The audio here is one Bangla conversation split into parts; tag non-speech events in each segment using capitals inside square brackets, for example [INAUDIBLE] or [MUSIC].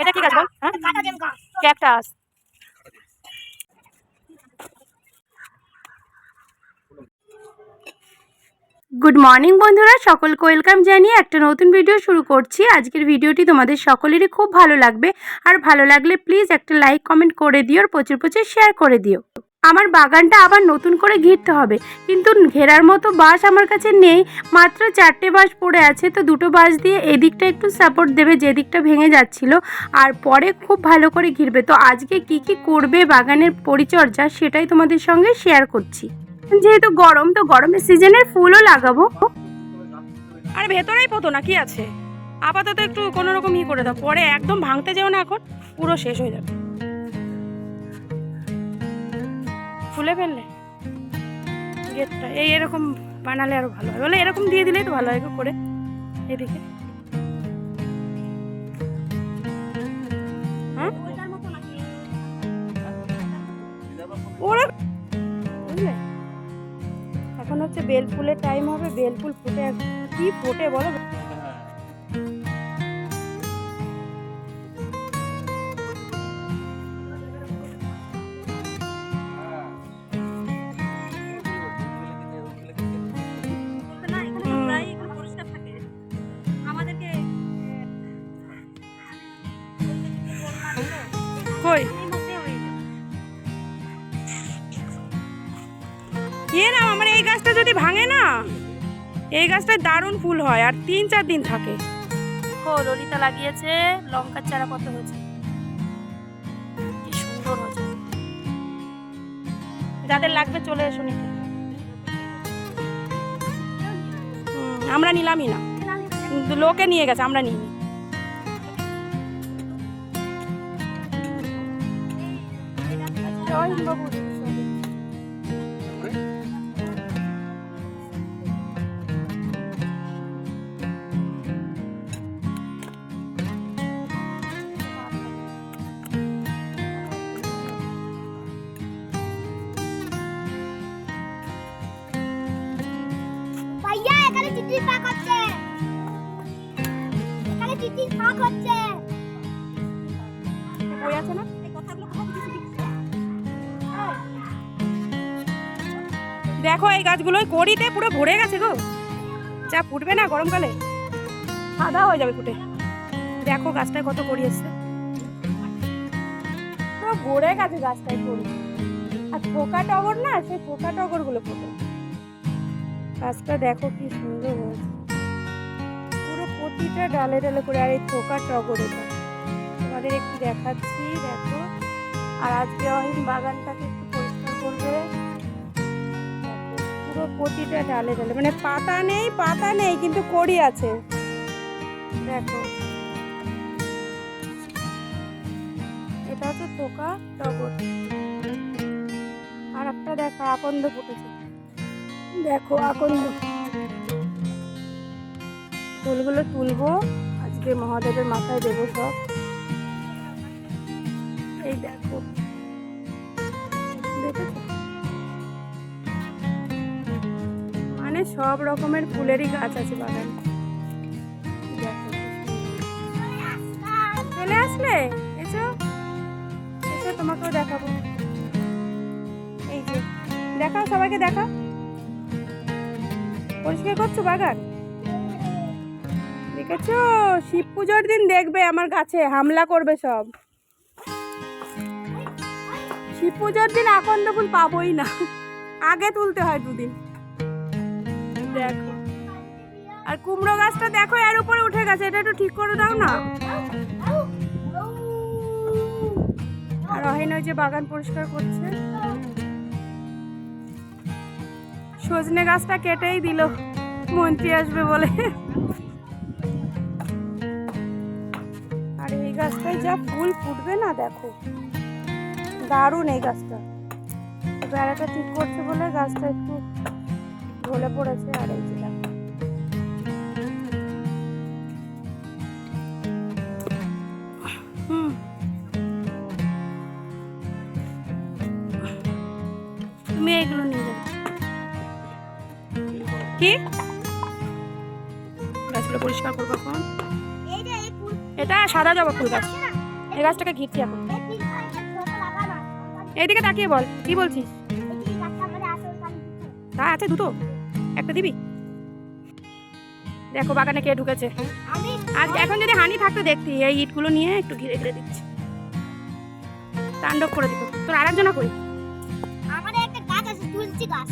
এটা বল গুড মর্নিং বন্ধুরা। সকলকে ওয়েলকাম জানিয়ে একটা নতুন ভিডিও শুরু করছি। আজকের ভিডিওটি তোমাদের সকলেরই খুব ভালো লাগবে। আর ভালো লাগলে প্লিজ একটা লাইক কমেন্ট করে দিও আর প্রচুর প্রচুর শেয়ার করে দিও। আমার বাগানটা আবার নতুন করে ঘিরতে হবে। কিন্তু ঘেরার মতো বাঁশ আমার কাছে নেই। মাত্র চারটে বাঁশ পড়ে আছে, তো দুটো বাঁশ দিয়ে এদিকটা একটু সাপোর্ট দেবে, যেদিকটা ভেঙে যাচ্ছিল। আর পরে খুব ভালো করে ঘিরবে। তো আজকে কি কি করবে বাগানের পরিচর্যা সেটাই তোমাদের সঙ্গে শেয়ার করছি। যেহেতু গরম, তো গরমের সিজনের ফুলও লাগাবো। আর ভেতরেই পতো না, কি আছে? আপাতত একটু কোনো রকম ই করে দাও। পরে একদম ভাঙতে যেও না এখন, পুরো শেষ হয়ে যাবে। ফুলে ফেললে? গেটটা, এই এরকম বানালে আরও ভালো হয়। বলে এরকম দিয়ে দিলেই তো ভালো হয় করে, এদিকে। হ্যাঁ? ওরা এখন হচ্ছে বেল ফুলের টাইম হবে, বেলফুল ফুটে কি ফোটে বলো? না? এই গাছটায় দারুণ ফুল হয় আর তিন চার দিন থাকে। ও ললিতা লাগিয়েছে লঙ্কার চারা কত হয়েছে? কি সুন্দর হয়েছে। যাদের লাগবে চলে এসো নিতে। আমরা নিলামই না। কিন্তু লোকে নিয়ে গেছে আমরা বাবু এখানে হচ্ছে বই আছে না? দেখো এই গাছগুলো কড়িতে পুরো ভরে গেছে গো। যা ফুটবে না গরমকালে সাদা হয়ে যাবে ফুটে। দেখো গাছটায় কত কড়ি এসছে। পুরো ভরে গেছে গাছটায় কড়ি। আর পোকা টগর না সেই পোকা টগরগুলো ফোটে। গাছটা দেখো কি সুন্দর হয়েছে। প্রতিটা ডালে ডালে করে, আর এই থোকা টগর তোমাদের একটু দেখাচ্ছি, দেখো। আর আজকে অহিন বাগানটাকে একটু পরিষ্কার করবে। পুরো প্রতিটা ডালে ডালে। মানে পাতা নেই পাতা নেই, কিন্তু কড়ি আছে। দেখো। এটা হচ্ছে থোকা টগর। আর একটা দেখো, আকন্দ ফুটেছে। দেখো, আকন্দ। ফুলগুলো তুলবো। আজকে মহাদেবের মাথায় দেবো সব। এই দেখো। মানে সব রকমের ফুলেরই গাছ আছে বাগানে। চলে আসলে? এসো। এসো, তোমাকেও দেখাবো। এই যে। দেখাও সবাইকে, দেখাও। পরিষ্কার করছ বাগান? দেখেছ? শিব পুজোর দিন দেখবে আমার গাছে হামলা করবে সব। শিব পুজোর দিন আকন্দ ফুল পাবোই না। আগে তুলতে হয় দুদিন। দেখো। আর কুমড়ো গাছটা দেখো, এর উপরে উঠে গেছে, এটা একটু ঠিক করে দাও না। আর অহিন ওই যে বাগান পরিষ্কার করছে। সজনে গাছটা কেটেই দিল, মন্ত্রী আসবে বলে। যা ফুল ফুটবে না দেখো। দারুণ এই গাছটা। বেড়াটা ঠিক করছে বলে গাছটা একটু ঢলে পড়েছে আর এই যে তুমি এগুলো নিয়ে যাবে কি? গাছগুলো পরিষ্কার করব এখন। এটা সাদা জবা ফুল গাছ। এই গাছটাকে ঘিরছি এখন। এইদিকে তাকিয়ে বল কি বলছিস? তা আছে দুটো একটা দিবি? দেখো বাগানে কে ঢুকেছে। আজ এখন যদি হানি থাকতো দেখতি এই ইটগুলো নিয়ে একটু ঘিরে ঘিরে দিচ্ছি। তাণ্ডব করে দিত তোর আরেকজনা কই? আমাদের একটা গাছ আছে তুলসী গাছ।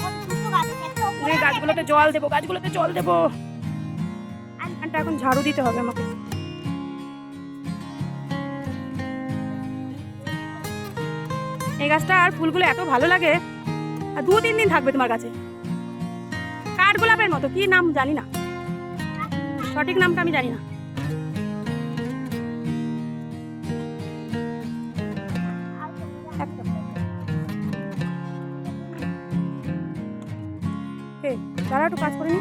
কত ছোট গাছ আছে একটা উপরে এই আছে, গাছগুলোতে জল দেবো গাছগুলোতে জল দেবো। এখন ঝাড়ু দিতে হবে আমাকে। এই গাছটা আর ফুলগুলো এত ভালো লাগে। আর দু তিন দিন থাকবে তোমার কাছে। কাঠ গোলাপের মতো, কি নাম জানি না। সঠিক নামটা আমি জানি না। দাঁড়া একটু কাজ করে নি।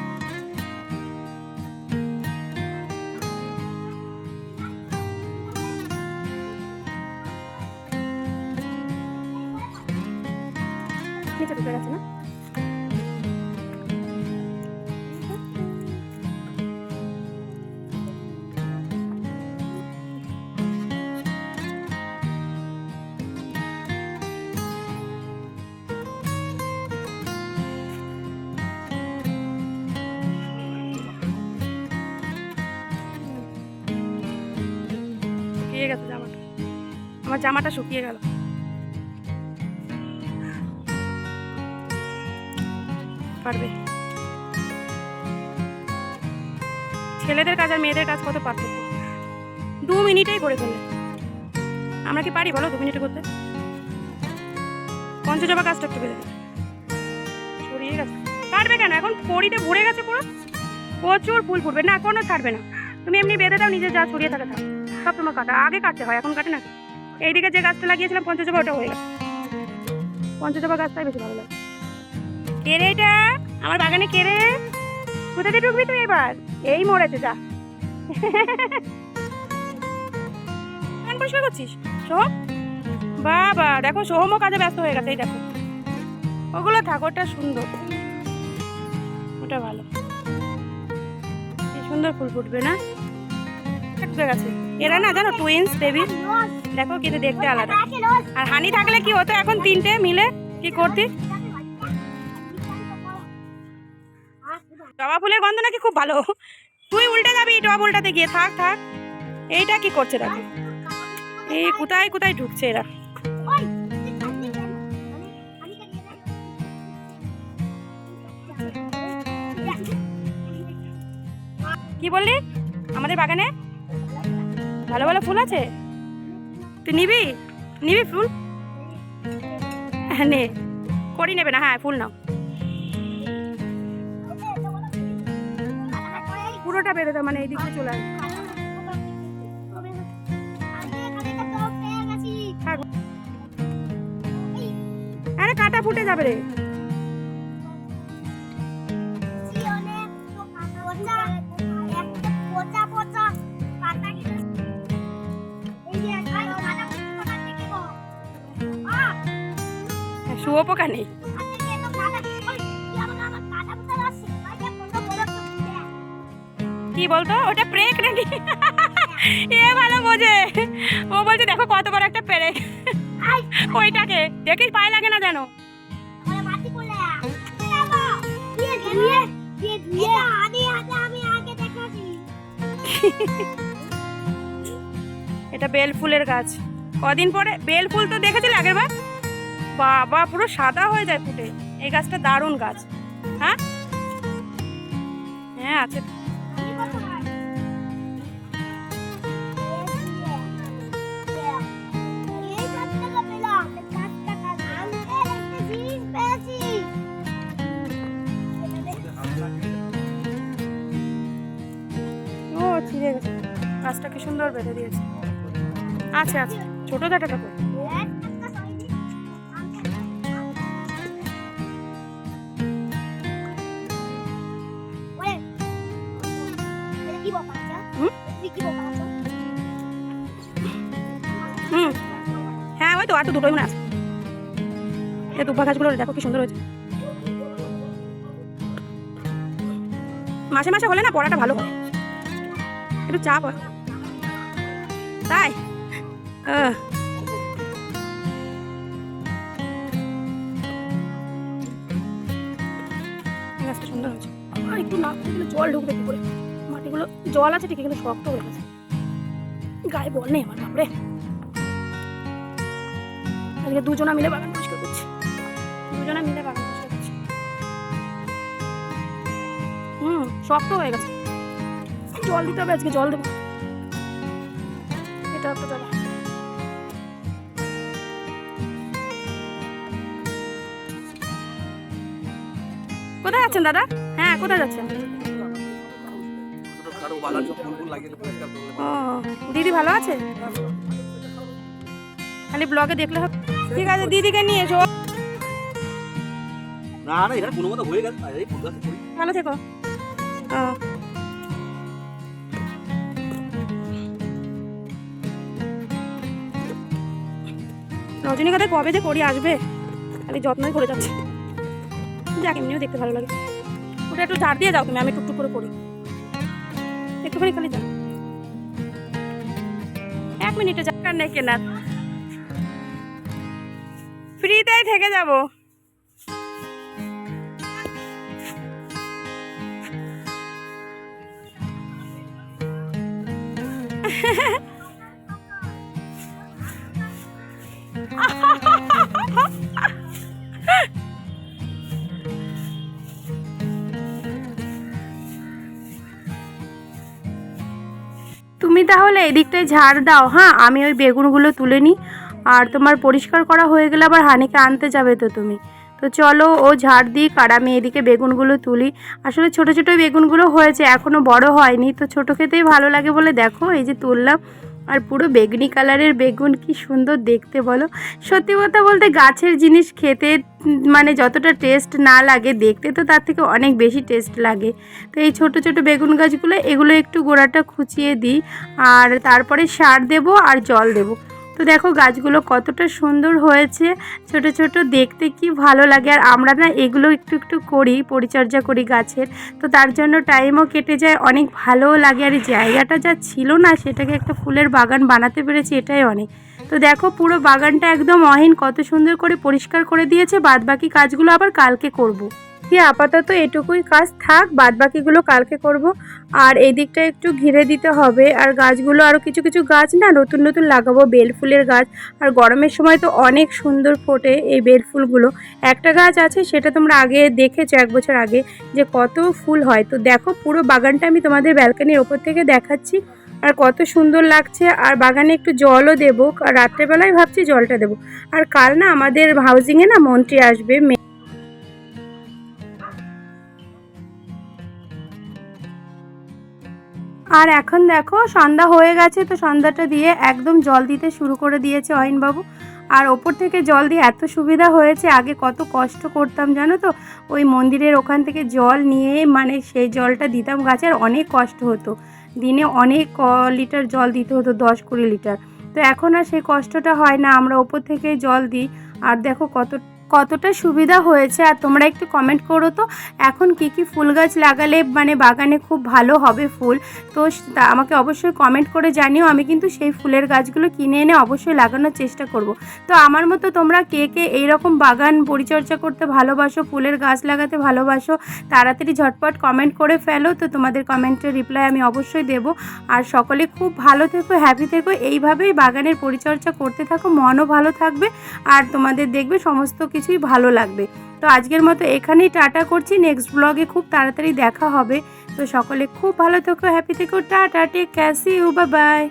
জামাটা শুকিয়ে গেল। পারবে। ছেলেদের কাজ আর মেয়েদের কাজ কত পার্থক্য? দু মিনিটেই করে ফেললে। আমরা কি পারি বলো দু মিনিটে করতে? পঞ্চজবা কাজটা একটু বেঁধে দেবে গেছে। কাটবে কেন? এখন কড়িতে ভরে গেছে পুরো। প্রচুর ফুল ফুটবে। না, কোনো ছাড়বে না। তুমি এমনি বেঁধে দাও নিজে যা ছড়িয়ে থাকে থাক সব তোমার কাটা। আগে কাটতে হয়, এখন কাটে না এইদিকে যে গাছটা লাগিয়েছিলাম, পঞ্চজবা ওটা হয়ে গেছে। পঞ্চজবা গাছটাই বেশি ভালো লাগে। কে রে এটা? আমার বাগানে কেড়ে রে? কোথাতে ঢুকবি তুই এবার? এই মরেছে, যা। গান পরিষ্কার করছিস? সোহম বাবা, দেখো সোহমও কাজে ব্যস্ত হয়ে গেছে, এই দেখো। ওগুলো থাক, ওটা সুন্দর। ওটা ভালো। সুন্দর ফুল ফুটবে না? ফুটবে গেছে। এরা না, জানো টুইন্স বেবি দেখো কিন্তু দেখতে আলাদা। আর হানি থাকলে কি হতো এখন তিনটে মিলে? কি করতি? জবা ফুলের গন্ধ নাকি খুব ভালো। তুই উল্টে যাবি টব উল্টাতে গিয়ে। থাক থাক। এইটা কি করছে দেখো? এই কোথায় কোথায় ঢুকছে এরা? কি বললি? আমাদের বাগানে ভালো ভালো ফুল আছে? তুই নিবি? নিবি ফুল? হ্যাঁ নে। করি নেবে না? হ্যাঁ ফুল নাও। পুরোটা বেরোতো মানে এই দিকে চলে আসবে। আরে কাটা ফুটে যাবে রে। শুয়োপোকা নেই। কি বলতো? ওটা প্রেক নাকি? [LAUGHS] এ ভালো বোঝে। ও বলছে দেখো কত বড় একটা পেরেক [LAUGHS] ওইটাকে দেখিস পায়ে লাগে না যেন। [LAUGHS] এটা বেল ফুলের গাছ। কদিন পরে বেল ফুল তো দেখেছিলে আগের বার বাবা, পুরো সাদা হয়ে যায় ফুটে। এই গাছটা দারুণ গাছ। হ্যাঁ? হ্যাঁ আছে। ছিঁড়ে গেছে। গাছটা কি সুন্দর বেঁধে দিয়েছে। আছে আছে ছোট ডাটাটা কই? হ্যাঁ ওই তো দুটোই মনে আছে। এই দুব্বা গাছগুলো দেখো কি সুন্দর হয়েছে। মাসে মাসে হলে না পড়াটা ভালো হয়। একটু চাপ হয়। তাই। গাছটা সুন্দর হয়েছে। আর জল মাটিগুলো, জল আছে ঠিকই, কিন্তু শক্ত হয়ে গেছে। গায়ে বল নেই আমার, বাপরে। আজকে দুজনা মিলে বাগান পরিষ্কার করছি। দুজনা মিলে বাগান পরিষ্কার করছি। হুম, শক্ত হয়ে গেছে। জল দিতে হবে আজকে, জল দেবো। এটা একটা দাঁড়া কোথায় যাচ্ছেন দাদা? হ্যাঁ কোথায় যাচ্ছেন? দিদি ভালো আছে? খালি ব্লগে দেখলে হবে ঠিক আছে দিদিকে নিয়ে এসো। না না এটা কোনো মতো হয়ে আর করি। ভালো থেকো। ও। রজনীগন্ধা কবে যে করি আসবে খালি যত্নই করে যাচ্ছে। যাক এমনিও দেখতে ভালো লাগে। ওটা একটু ঝাড় দিয়ে যাও তুমি আমি টুকটুক করে করি একটুখানি খালি যাও এক মিনিটে যাকার নেই কেনার? ফ্রিতেই থেকে যাব। তুমি তাহলে এদিকটায় ঝাড় দাও হ্যাঁ? আমি ওই বেগুনগুলো তুলে নিই। আর তোমার পরিষ্কার করা হয়ে গেলে আবার হানিকে আনতে যাবে তো তুমি। তো চলো, ও ঝাড় দিই আর আমি এদিকে বেগুনগুলো তুলি। আসলে ছোট ছোট বেগুনগুলো হয়েছে এখনও বড় হয়নি। তো ছোট খেতেই ভালো লাগে বলে দেখো, এই যে তুললাম। আর পুরো বেগুনি কালারের বেগুন, কি সুন্দর দেখতে বলো। সত্যি কথা বলতে গাছের জিনিস খেতে মানে যতটা টেস্ট না লাগে, দেখতে তো তার থেকে অনেক বেশি টেস্ট লাগে। তো এই ছোট ছোট বেগুন গাছগুলো, এগুলো একটু গোড়াটা খুঁচিয়ে দিই। আর তারপরে সার দেব আর জল দেব। তো দেখো গাছগুলো কতটা সুন্দর হয়েছে, ছোট ছোট দেখতে কি ভালো লাগে। আর আমরা না এগুলো একটু একটু করি, পরিচর্যা করি গাছের। তো তার জন্য টাইমও কেটে যায়, অনেক ভালোও লাগে। আর জায়গাটা যা ছিল না, সেটাকে একটা ফুলের বাগান বানাতে পেরেছি, এটাই অনেক। তো দেখো পুরো বাগানটা একদম অহিন, কত সুন্দর করে পরিষ্কার করে দিয়েছে বাদ বাকি কাজগুলো আবার কালকে করব। কি আপাতত এটুকুই কাজ থাক বাদ বাকিগুলো কালকে করব। আর এই দিকটা একটু ঘিরে দিতে হবে। আর গাছগুলো আরও কিছু কিছু গাছ না, নতুন নতুন লাগাবো, বেল ফুলের গাছ। আর গরমের সময় তো অনেক সুন্দর ফোটে এই বেল ফুলগুলো। একটা গাছ আছে, সেটা তোমরা আগে দেখেছ এক বছর আগে, যে কত ফুল হয়। তো দেখো, পুরো বাগানটা আমি তোমাদের ব্যালকানির ওপর থেকে দেখাচ্ছি। আর কত সুন্দর লাগছে। আর বাগানে একটু জলও দেবো। আর রাত্রেবেলায় ভাবছি জলটা দেবো। আর কাল না, আমাদের হাউজিংয়ে না, মন্ত্রী আসবে আর এখন দেখো, সন্ধ্যা হয়ে গেছে, তো সন্ধ্যাটা দিয়ে একদম জল দিতে শুরু করে দিয়েছে অয়নবাবু। আর ওপর থেকে জল দিয়ে এত সুবিধা হয়েছে, আগে কত কষ্ট করতাম, জানো তো? ওই মন্দিরের ওখান থেকে জল নিয়ে মানে সেই জলটা দিতাম গাছের অনেক কষ্ট হতো। দিনে অনেক ক লিটার জল দিতে হতো, দশ কুড়ি লিটার। তো এখন আর সেই কষ্টটা হয় না, আমরা ওপর থেকে জল দিই। আর দেখো কত কতটা সুবিধা হয়েছে আর তোমরা একটু কমেন্ট করো তো। এখন কি কি ফুল গাছ লাগালে মানে বাগানে খুব ভালো হবে ফুল? তো আমাকে অবশ্যই কমেন্ট করে জানিও, আমি কিন্তু সেই ফুলের গাছগুলো কিনে এনে অবশ্যই লাগানোর চেষ্টা করব। তো আমার মতো তোমরা কে কে এইরকম বাগান পরিচর্যা করতে ভালোবাসো, ফুলের গাছ লাগাতে ভালোবাসো, তাড়াতাড়ি ঝটপট কমেন্ট করে ফেলো, তো তোমাদের কমেন্টের রিপ্লাই আমি অবশ্যই দেব। আর সকলে খুব ভালো থেকো হ্যাপি থেকো, এইভাবেই বাগানের পরিচর্যা করতে থাকো, মনও ভালো থাকবে। আর তোমাদের দেখবে সমস্ত কিছুই ভালো লাগবে। তো আজকের মতো এখানেই টাটা করছি। নেক্সট ব্লগে খুব তাড়াতাড়ি দেখা হবে। তো সকলে খুব ভালো থেকো হ্যাপি থেকো, tata take care see you bye